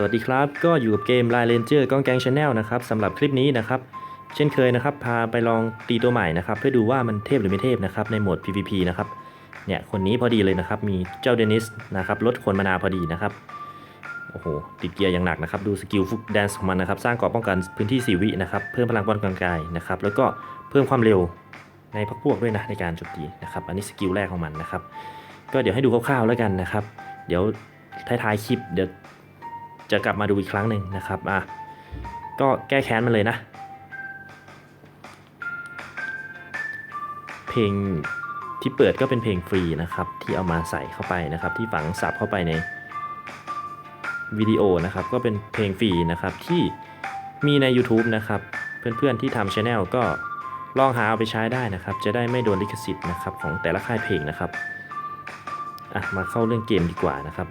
สวัสดีครับ ก็อยู่กับเกม Line Ranger ก้องแกงชาแนลนะครับสำหรับคลิปนี้นะครับ เช่นเคยนะครับ พาไปลองตีตัวใหม่นะครับ เพื่อดูว่ามันเทพหรือไม่เทพนะครับในโหมด PVP นะครับ เนี่ยคนนี้พอดีเลยนะครับ มีเจ้าเดนิสนะครับลดคนมานาพอดีนะครับ โอ้โห ติดเกียร์อย่างหนักนะครับ ดูสกิลฟุกแดนซ์ของมันนะครับ สร้างเกราะป้องกันพื้นที่4วินะครับ เพิ่มพลังป้องกันกายนะครับ แล้วก็เพิ่มความเร็วในพักพวกด้วยนะในการโจมตีนะครับ อันนี้สกิลแรกของมันนะครับ ก็เดี๋ยวให้ดูคร่าวๆแล้วกันนะครับ เดี๋ยวท้ายๆคลิปเดี๋ยว จะกลับมาดูอีกครั้งหนึ่งนะครับอะก็แก้แค้นมันเลยนะ เพลงที่เปิดก็เป็นเพลงฟรีนะครับ ที่เอามาใส่เข้าไปนะครับ ที่ฝังสับเข้าไปในวิดีโอนะครับ ก็เป็นเพลงฟรีนะครับที่มีใน YouTube นะครับ เพื่อนๆที่ทำช anel ก็ลองหาเอาไปใช้ได้นะครับ จะได้ไม่โดนลิขสิทธิ์นะครับของแต่ละค่ายเพลงนะครับอะมาเข้าเรื่องเกมดีกว่านะครับ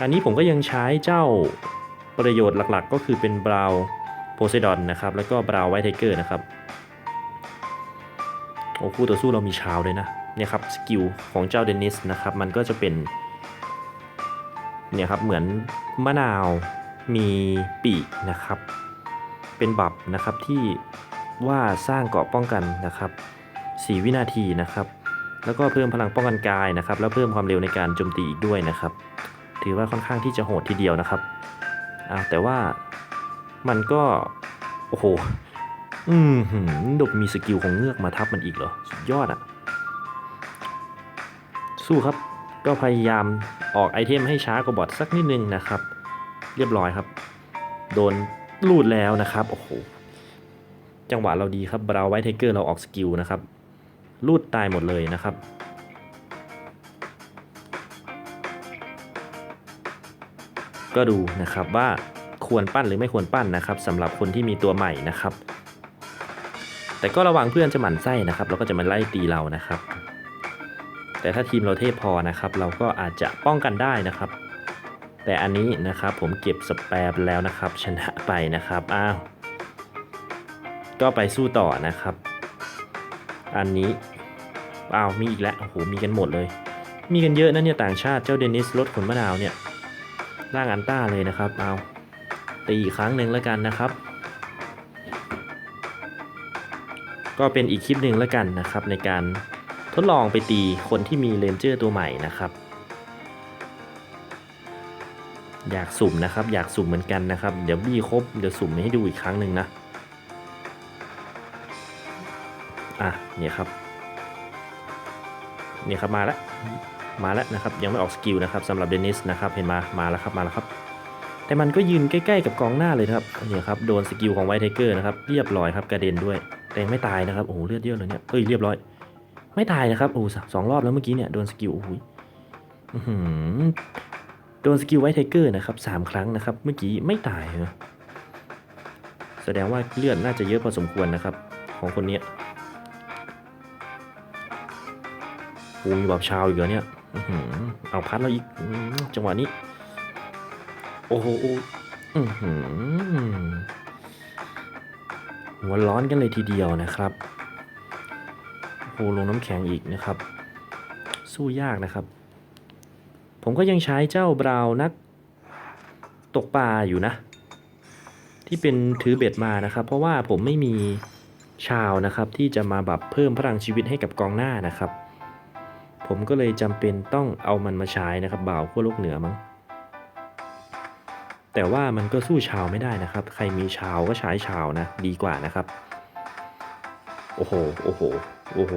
อันนี้ผมก็ยังใช้เจ้าประโยชน์หลักๆ ก็คือเป็นบราวโพไซดอนนะครับ แล้วก็บราวไวท์ไทเกอร์นะครับ โอ้คู่ต่อสู้เรามีชาวด้วยนะเนี่ยครับสกิลของเจ้าเดนิสนะครับ มันก็จะเป็นเนี่ยครับเหมือนมะนาวมีปีกนะครับ เป็นบับนะครับที่ว่าสร้างเกาะป้องกันนะครับ 4 วินาทีนะครับ แล้วก็เพิ่มพลังป้องกันกายนะครับ แล้วเพิ่มความเร็วในการโจมตีอีกด้วยนะครับ ถือว่าค่อนข้างที่จะโหดทีเดียวนะครับอ่าแต่ว่ามันก็ โอ้โห อืมดกมีสกิลของเงือกมาทับมันอีกเหรอ สุดยอดอะสู้ครับ ก็พยายามออกไอเทมให้ช้ากว่าบอทสักนิดนึงนะครับ เรียบร้อยครับ โดนลูดแล้วนะครับ โอ้โห จังหวะเราดีครับบราไวท์ไทเกอร์เราออกสกิลนะครับ ลูดตายหมดเลยนะครับ ก็ดูนะครับว่าควรปั้นหรือไม่ควรปั้นนะครับสำหรับคนที่มีตัวใหม่นะครับ แต่ก็ระวังเพื่อนจะหมั่นไส้นะครับแล้วก็จะมาไล่ตีเรานะครับ แต่ถ้าทีมเราเทพพอนะครับ เราก็อาจจะป้องกันได้นะครับ แต่อันนี้นะครับผมเก็บสแปรไปแล้วนะครับ ชนะไปนะครับอ้าวก็ไปสู้ต่อนะครับ อันนี้อ้าวมีอีกแล้วโอ้โหมีกันหมดเลย มีกันเยอะนะเนี่ยต่างชาติเจ้าเดนิสรถขนมะนาวเนี่ย ร่างอันต้าเลยนะครับ เอาตีอีกครั้งหนึ่งแล้วกันนะครับ ก็เป็นอีกคลิปหนึ่งแล้วกันนะครับ ในการทดลองไปตีคนที่มีเลนเจอร์ตัวใหม่นะครับ อยากสุ่มนะครับ อยากสุ่มเหมือนกันนะครับ เดี๋ยวบี้ครบเดี๋ยวสุ่มให้ดูอีกครั้งหนึ่งนะ อะเนี่ยครับ เนี่ยครับมาแล้ว มาแล้วนะครับยังไม่ออกสกิลนะครับสำหรับเดนิสนะครับเห็นมามาแล้วครับมาแล้วครับ แต่มันก็ยืนใกล้ๆกับกองหน้าเลยครับเนี่ยครับโดนสกิลของไวท์ไทเกอร์นะครับเรียบร้อยครับกระเด็นด้วย แต่ยังไม่ตายนะครับโอ้โหเลือดเยอะเลยเนี่ยเอ้ยเรียบร้อย ไม่ตายนะครับโอ้สองรอบแล้วเมื่อกี้เนี่ยโดนสกิลโอ้โหโดนสกิลไวท์ไทเกอร์นะครับสามครั้งนะครับเมื่อกี้ไม่ตายนะแสดงว่าเลือดน่าจะเยอะพอสมควรนะครับ ของคนนี้โอ้มีแบบชาวอีกเหรอเนี่ย เอาพัดแล้วอีกจังหวะนี้ โอ้โหหัวร้อนกันเลยทีเดียวนะครับโอ้โลงน้ำแข็งอีกนะครับ สู้ยากนะครับ ผมก็ยังใช้เจ้าบราวนัก ตกปลาอยู่นะ ที่เป็นถือเบ็ดมานะครับ เพราะว่าผมไม่มีชาวนะครับที่จะมาแบบเพิ่มพลังชีวิตให้กับกองหน้านะครับ ผมก็เลยจำเป็นต้องเอามันมาใช้นะครับ บ่าวขั้วโลกเหนือมั้งแต่ว่ามันก็สู้ชาวไม่ได้นะครับ ใครมีชาวก็ใช้ชาวนะ ดีกว่านะครับ โอ้โห โอ้โห โอ้โห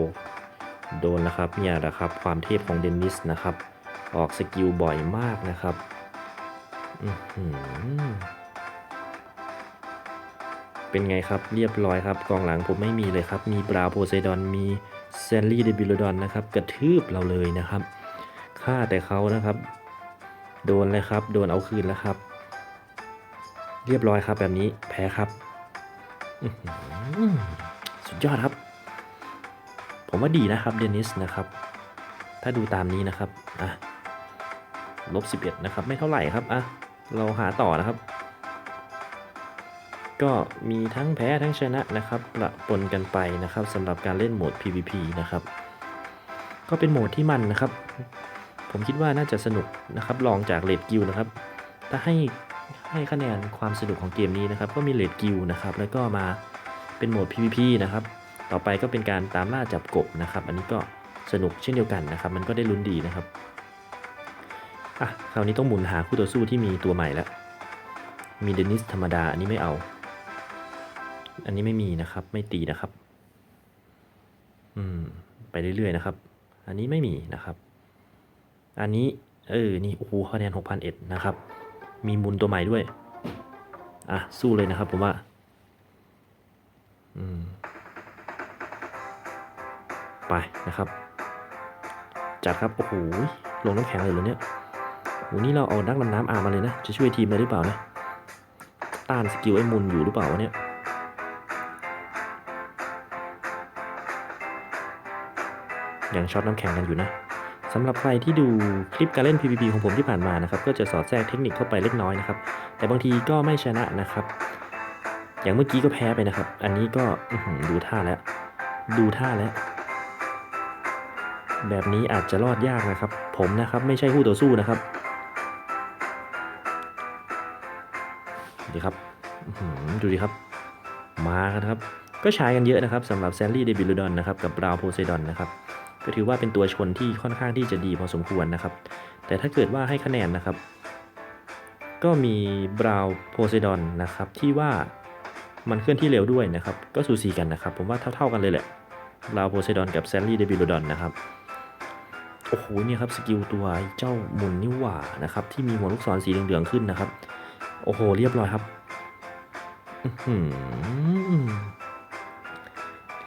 โดนแล้วครับเนี่ยแหละครับ ความเทพของเดนนิสนะครับ ออกสกิลบ่อยมากนะครับเป็นไงครับ เรียบร้อยครับ กองหลังผมไม่มีเลยครับ มีบราโพไซดอน มี เซนลี่เดบิลดอนนะครับ กระทืบเราเลยนะครับฆ่าแต่เขานะครับ โดนเลยครับ โดนเอาคืนแล้วครับ เรียบร้อยครับแบบนี้แพ้ครับ สุดยอดครับ ผมว่าดีนะครับเดนิสนะครับ ถ้าดูตามนี้นะครับอะลบ11นะครับ ไม่เท่าไหร่ครับอะเราหาต่อนะครับ ก็มีทั้งแพ้ทั้งชนะนะครับประปนกันไปนะครับสำหรับการเล่นโหมด PVP นะครับ ก็เป็นโหมดที่มันนะครับ ผมคิดว่าน่าจะสนุกนะครับลองจากเลดกิลนะครับถ้าให้ให้คะแนนความสนุกของเกมนี้นะครับ ก็มีเลดกิลนะครับแล้วก็มาเป็นโหมด PVP นะครับ ต่อไปก็เป็นการตามล่าจับกบนะครับ อันนี้ก็สนุกเช่นเดียวกันนะครับ มันก็ได้ลุ้นดีนะครับอะคราวนี้ต้องหมุนหาคู่ต่อสู้ที่มีตัวใหม่แล้วมีเดนิสธรรมดาอันนี้ไม่เอา อันนี้ไม่มีนะครับ ไม่ตีนะครับ อืม ไปเรื่อยๆนะครับ อันนี้ไม่มีนะครับ อันนี้เออ นี่โอ้โหคะแนน6,001นเอ็ดนะครับ มีมูลตัวใหม่ด้วย อะ สู้เลยนะครับผมว่า อืม ไปนะครับ จัดครับ โอ้โห ลงน้ำแข็งเลยเหรอเนี่ยโอ้นี่เราเอานักดำน้ำอามาเลยนะ จะช่วยทีมได้หรือเปล่านะ ต้านสกิลไอ้มุนอยู่หรือเปล่าวะเนี่ย ยังช็อตน้ำแข็งกันอยู่นะสำหรับใครที่ดูคลิปการเล่น PVP ของผมที่ผ่านมานะครับก็จะสอดแทรกเทคนิคเข้าไปเล็กน้อยนะครับแต่บางทีก็ไม่ชนะนะครับ อย่างเมื่อกี้ก็แพ้ไปนะครับ อันนี้ก็ดูท่าแล้ว ดูท่าแล้ว แบบนี้อาจจะรอดยากนะครับ ผมนะครับไม่ใช่คู่ต่อสู้นะครับดีครับดูดิครับ มากันครับ ก็ใช้กันเยอะนะครับสำหรับแซนลี่เดบิลูดอนนะครับ กับบราวโพไซดอนนะครับ ก็ถือว่าเป็นตัวชนที่ค่อนข้างที่จะดีพอสมควรนะครับ แต่ถ้าเกิดว่าให้คะแนนนะครับ ก็มีบราวโพไซดอนนะครับที่ว่ามันเคลื่อนที่เร็วด้วยนะครับ ก็สูสีกันนะครับ ผมว่าเท่าๆกันเลยแหละบราวโพไซดอนกับแซนลี่เดบิลดอนนะครับโอ้โหเนี่ยครับสกิลตัวเจ้าหมุนนิว่านะครับที่มีหัวลูกศรสีเหลืองๆขึ้นนะครับ โอ้โหเรียบร้อยครับ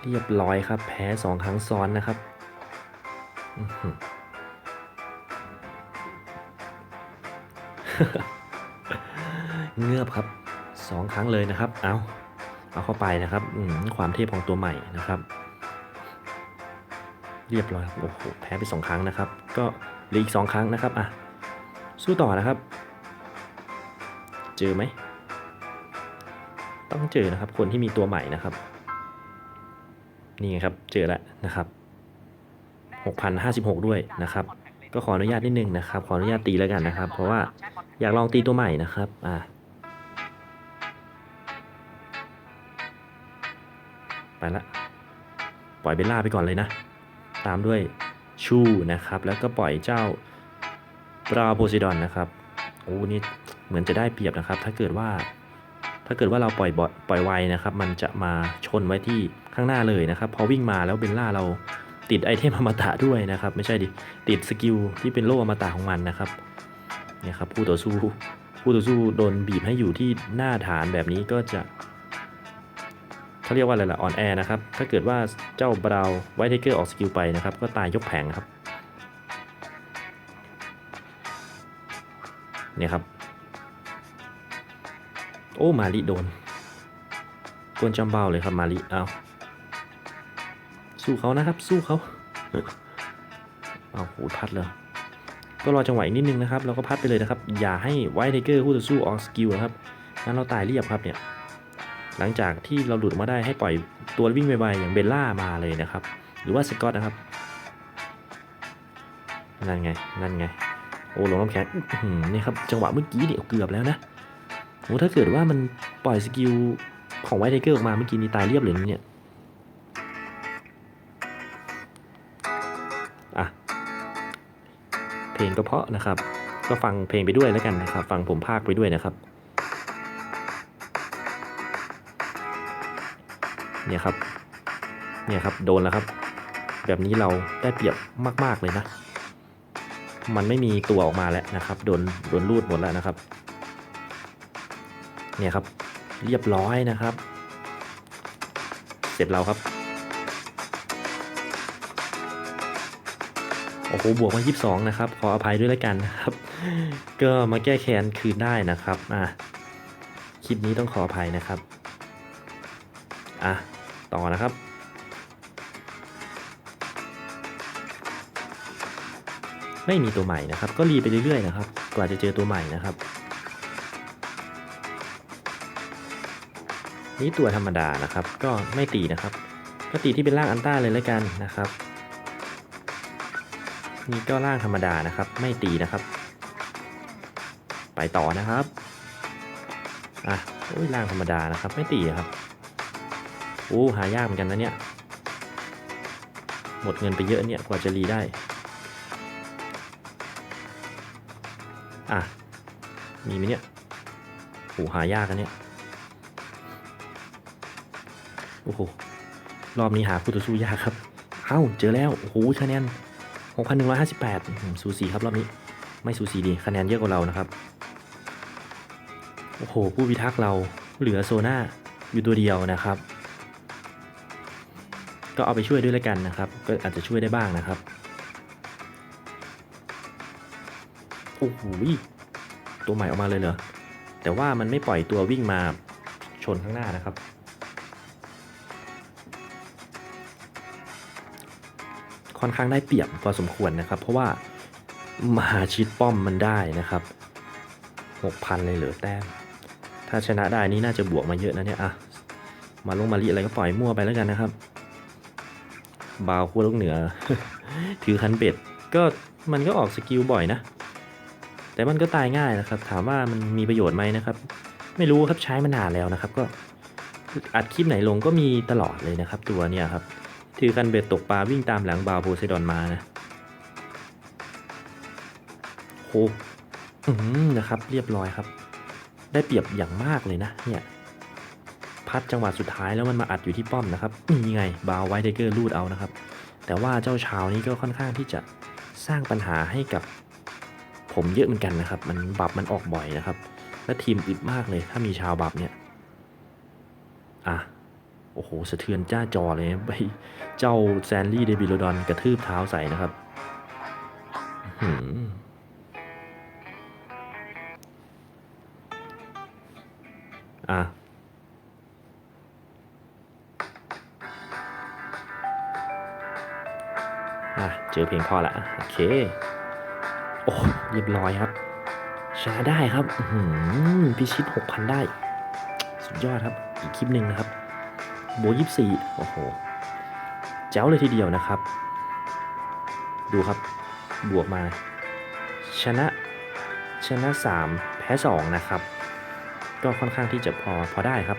เรียบร้อยครับ แพ้สองครั้งซ้อนนะครับ เงือบครับสองครั้งเลยนะครับ เอาเอาเข้าไปนะครับความเทพของตัวใหม่นะครับ เรียบร้อยโอ้โหแพ้ไปสองครั้งนะครับ ก็เหลืออีกสองครั้งนะครับอะสู้ต่อนะครับ เจอไหมต้องเจอนะครับ คนที่มีตัวใหม่นะครับ นี่ไงครับเจอแล้วนะครับ 6,056 ด้วยนะครับ ก็ขออนุญาตนิดนึงนะครับ ขออนุญาตตีแล้วกันนะครับ เพราะว่าอยากลองตีตัวใหม่นะครับ อ่าไปละ ปล่อยเบลล่าไปก่อนเลยนะ ตามด้วยชูนะครับ แล้วก็ปล่อยเจ้าบราโพซิดอนนะครับ โอ้นี่เหมือนจะได้เปรียบนะครับ ถ้าเกิดว่า ถ้าเกิดว่าเราปล่อยปล่อยไวนะครับ มันจะมาชนไว้ที่ข้างหน้าเลยนะครับ พอวิ่งมาแล้วเบลล่าเรา ติดไอเทมอมตะด้วยนะครับ ไม่ใช่ดิ ติดสกิลที่เป็นโล่อมตะของมันนะครับเนี่ยครับผู้ต่อสู้ผู้ต่อสู้โดนบีบให้อยู่ที่หน้าฐานแบบนี้ก็จะเขาเรียกว่าอะไรล่ะอ่อนแอนะครับ ถ้าเกิดว่าเจ้าบราวไวท์ไทเกอร์ออกสกิลไปนะครับ ก็ตายยกแผงครับเนี่ยครับ โอ้มาริโดนกวนจำเบาเลยครับมาริเอา สู้เขานะครับ สู้เขาเอาโหพัดเลยก็รอจังหวะอีกนิดนึงนะครับเราก็พัดไปเลยนะครับ อย่าให้ไวท์ไทเกอร์คู่ต่อสู้ออกสกิลนะครับงั้นเราตายเรียบครับเนี่ย หลังจากที่เราหลุดมาได้ให้ปล่อยตัววิ่งไวๆอย่างเบลล่ามาเลยนะครับ หรือว่าสกอตนะครับนั่นไงนั่นไง โอ้ลงน้ำแข็งนี่ครับจังหวะเมื่อกี้เนี่ยเกือบแล้วนะโอ้ถ้าเกิดว่ามันปล่อยสกิลของไวท์ไทเกอร์ออกมาเมื่อกี้นี้ตายเรียบเลยเนี่ย เพลงก็เพราะนะครับ ก็ฟังเพลงไปด้วยแล้วกันนะครับ ฟังผมพากไปด้วยนะครับเนี่ยครับเนี่ยครับโดนแล้วครับ แบบนี้เราได้เปรียบมาก ๆเลยนะ มันไม่มีตัวออกมาแล้วนะครับโดนโดนรูดหมดแล้วนะครับ เนี่ยครับเรียบร้อยนะครับ เสร็จเราครับ โอ้โหบวกมา22 นะครับ ขออภัยด้วยแล้วกันนะครับ ก็มาแก้แค้นคืนได้นะครับอะคลิปนี้ต้องขออภัยนะครับอะต่อนะครับไม่มีตัวใหม่นะครับ ก็รีไปเรื่อยๆนะครับ กว่าจะเจอตัวใหม่นะครับ นี่ตัวธรรมดานะครับ ก็ไม่ตีนะครับ ก็ตีที่เป็นร่างอันต้าเลยแล้วกันนะครับ นี่ก็ร่างธรรมดานะครับ ไม่ตีนะครับ ไปต่อนะครับอะโอ้ยล่างธรรมดานะครับ ไม่ตีอะครับโอ้หายากเหมือนกันนะเนี่ยหมดเงินไปเยอะเนี่ยกว่าจะรีได้อะมีไหมเนี่ยโหหายากอันเนี่ยโอ้โหรอบนี้หาคู่ต่อสู้ยากครับเอ้าเจอแล้วโอ้โหคะแนน 6,158 สูสีครับรอบนี้ ไม่สูสีดี คะแนนเยอะกว่าเรานะครับ โอ้โห ผู้พิทักษ์เราเหลือโซน่าอยู่ตัวเดียวนะครับ ก็เอาไปช่วยด้วยแล้วกันนะครับ ก็อาจจะช่วยได้บ้างนะครับ โอ้โห ตัวใหม่ออกมาเลยเหรอ แต่ว่ามันไม่ปล่อยตัววิ่งมาชนข้างหน้านะครับ ค่อนข้างได้เปรียบพอสมควรนะครับ เพราะว่ามาชิดป้อมมันได้นะครับ6,000 เลยเหลือแต้ม ถ้าชนะได้นี่น่าจะบวกมาเยอะนะเนี่ยอะมาลงมาลีอะไรก็ปล่อยมั่วไปแล้วกันนะครับ บาวขั้วลูกเหนือ ถือคันเบ็ด ก็มันก็ออกสกิลบ่อยนะ แต่มันก็ตายง่ายนะครับ ถามว่ามันมีประโยชน์ไหมนะครับ ไม่รู้ครับใช้มานานแล้วนะครับ ก็อัดคลิปไหนลงก็มีตลอดเลยนะครับ ตัวเนี่ยครับ ถือคันเบ็ดตกปลาวิ่งตามหลังบาวโพไซดอนมานะโหอืมนะครับ เรียบร้อยครับ ได้เปรียบอย่างมากเลยนะ เนี่ย พัดจังหวะสุดท้ายแล้วมันมาอัดอยู่ที่ป้อมนะครับนี่ไงบาวไวท์ไทเกอร์ลูดเอานะครับ แต่ว่าเจ้าชาวนี้ก็ค่อนข้างที่จะสร้างปัญหาให้กับ ผมเยอะเหมือนกันนะครับ มันบับมันออกบ่อยนะครับ และทีมอึดมากเลย ถ้ามีชาวบับเนี่ย โอ้โหสะเทือนจ้าจอเลยไปเจ้าแซนลี่เดบิโลดอนกระทืบเท้าใส่นะครับหืมอะอะเจอเพียงพ่อละโอเค โอ้เรียบร้อยครับ ชนะได้ครับหือพิชิต 6,000 ได้ สุดยอดครับ อีกคลิปหนึ่งนะครับ โบยี่สี่โอ้โห เจ้าเลยทีเดียวนะครับ ดูครับ บวกมา ชนะ ชนะ 3 แพ้ 2 นะครับ ก็ค่อนข้างที่จะพอพอได้ครับ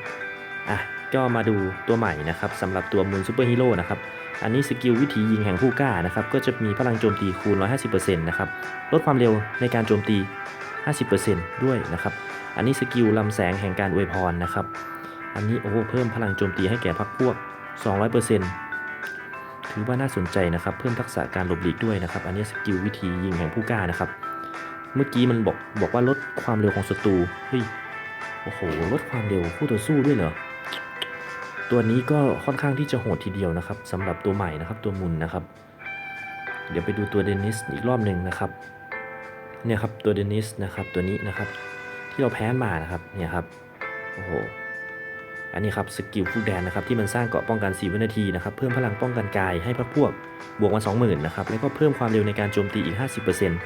อะ ก็มาดูตัวใหม่นะครับสำหรับตัวมูนซูเปอร์ฮีโร่นะครับ อันนี้สกิลวิธียิงแห่งผู้กล้านะครับ ก็จะมีพลังโจมตีคูณ 150%นะครับ ลดความเร็วในการโจมตี 50%ด้วยนะครับ อันนี้สกิลลำแสงแห่งการอวยพรนะครับ อันนี้โอ้เพิ่มพลังโจมตีให้แก่พรรคพวก 200%ถือว่าน่าสนใจนะครับ เพิ่มทักษะการหลบหลีกด้วยนะครับ อันนี้สกิลวิธียิงแห่งผู้กล้านะครับ เมื่อกี้มันบอกบอกว่าลดความเร็วของศัตรู เฮ้ย โอ้โห ลดความเร็วคู่ต่อสู้ด้วยเหรอ ตัวนี้ก็ค่อนข้างที่จะโหดทีเดียวนะครับสำหรับตัวใหม่นะครับตัวมุนนะครับ เดี๋ยวไปดูตัวเดนิสอีกรอบหนึ่งนะครับ เนี่ยครับตัวเดนิสนะครับตัวนี้นะครับ ที่เราแพ้มานะครับ เนี่ยครับ โอ้โห อันนี้ครับสกิลฟูแดนนะครับที่มันสร้างเกาะป้องกัน4วินาทีนะครับเพิ่มพลังป้องกันกายให้พรรคพวกบวกมา20,000นะครับแล้วก็เพิ่มความเร็วในการโจมตีอีก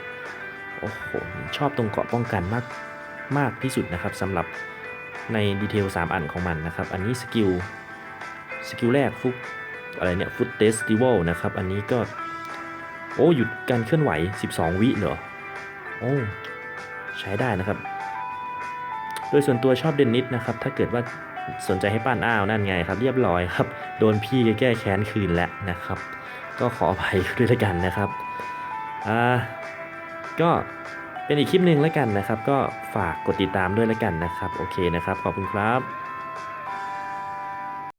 50%โอ้โหชอบตรงเกาะป้องกันมากมากที่สุดนะครับสำหรับในดีเทล3 อันของมันนะครับ อันนี้สกิลสกิลแรกฟุกอะไรเนี่ยฟุตเตสติวัลนะครับ อันนี้ก็ โอ้หยุดการเคลื่อนไหว 12 วิเหรอโอ้ใช้ได้นะครับ โดยส่วนตัวชอบเดนนิสนะครับ ถ้าเกิดว่า สนใจให้ปั้นอ้าวนั่นไงครับ เรียบร้อยครับ โดนพี่แก้แค้นคืนแล้วนะครับ ก็ขออภัยด้วยละกันนะครับอ่าก็เป็นอีกคลิปหนึ่งแล้วกันนะครับ ก็ฝากกดติดตามด้วยละกันนะครับ โอเคนะครับ ขอบคุณครับ